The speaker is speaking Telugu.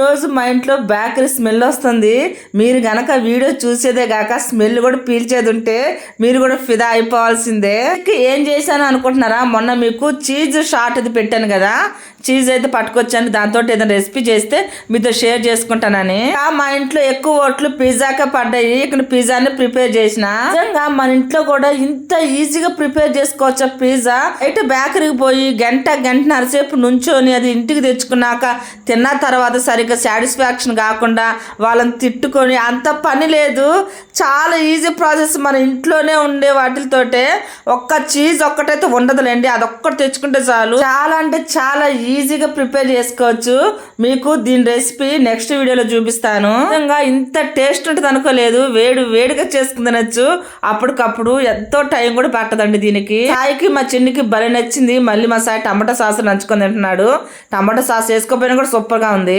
రోజు మా ఇంట్లో బేకరీ స్మెల్ వస్తుంది. మీరు గనక వీడియో చూసేదే గాక స్మెల్ కూడా పీల్చేది ఉంటే మీరు కూడా ఫిదా అయిపోవాల్సిందే. ఏం చేశాను అనుకుంటున్నారా? మొన్న మీకు చీజ్ షార్ట్ అది పెట్టాను కదా. చీజ్ అయితే పట్టుకొచ్చాను. దాంతో ఏదైనా రెసిపీ చేస్తే మీతో షేర్ చేసుకుంటానని. ఆ, మా ఇంట్లో ఎక్కువ ఓట్లు పిజ్జాకే పడ్డాయి. ఇక్కడ పిజ్జాని ప్రిపేర్ చేసిన. నిజంగా మన ఇంట్లో కూడా ఇంత ఈజీగా ప్రిపేర్ చేసుకోవచ్చా పిజ్జా? అయితే బేకరీకి పోయి గంట గంటన్నర సేపు నుంచొని అది ఇంటికి తెచ్చుకున్నాక తిన్న తర్వాత సరిగ్గా సాటిస్ఫాక్షన్ కాకుండా వాళ్ళని తిట్టుకొని అంత పని లేదు. చాలా ఈజీ ప్రాసెస్ మన ఇంట్లోనే ఉండే వాటితోటే ఒక్క చీజ్ ఒక్కటైతే ఉండదులేండి. అదొక్కటి తెచ్చుకుంటే చాలు. చాలా అంటే చాలా ఈజీగా ప్రిపేర్ చేసుకోవచ్చు. మీకు దీని రెసిపీ నెక్స్ట్ వీడియోలో చూపిస్తాను. నిజంగా ఇంత టేస్ట్ ఉంటుంది అనుకోలేదు. వేడి వేడిగా చేసుకుని తినచ్చు. అప్పటికప్పుడు ఎంతో టైం కూడా పట్టదండి దీనికి. సాయికి మా చిన్నికి భలే నచ్చింది. మళ్ళీ మా సాయి టమాటా సాస్ నంచుకొని తింటున్నాడు. టమాటా సాస్ వేసుకోపోయినా కూడా సూపర్గా ఉంది.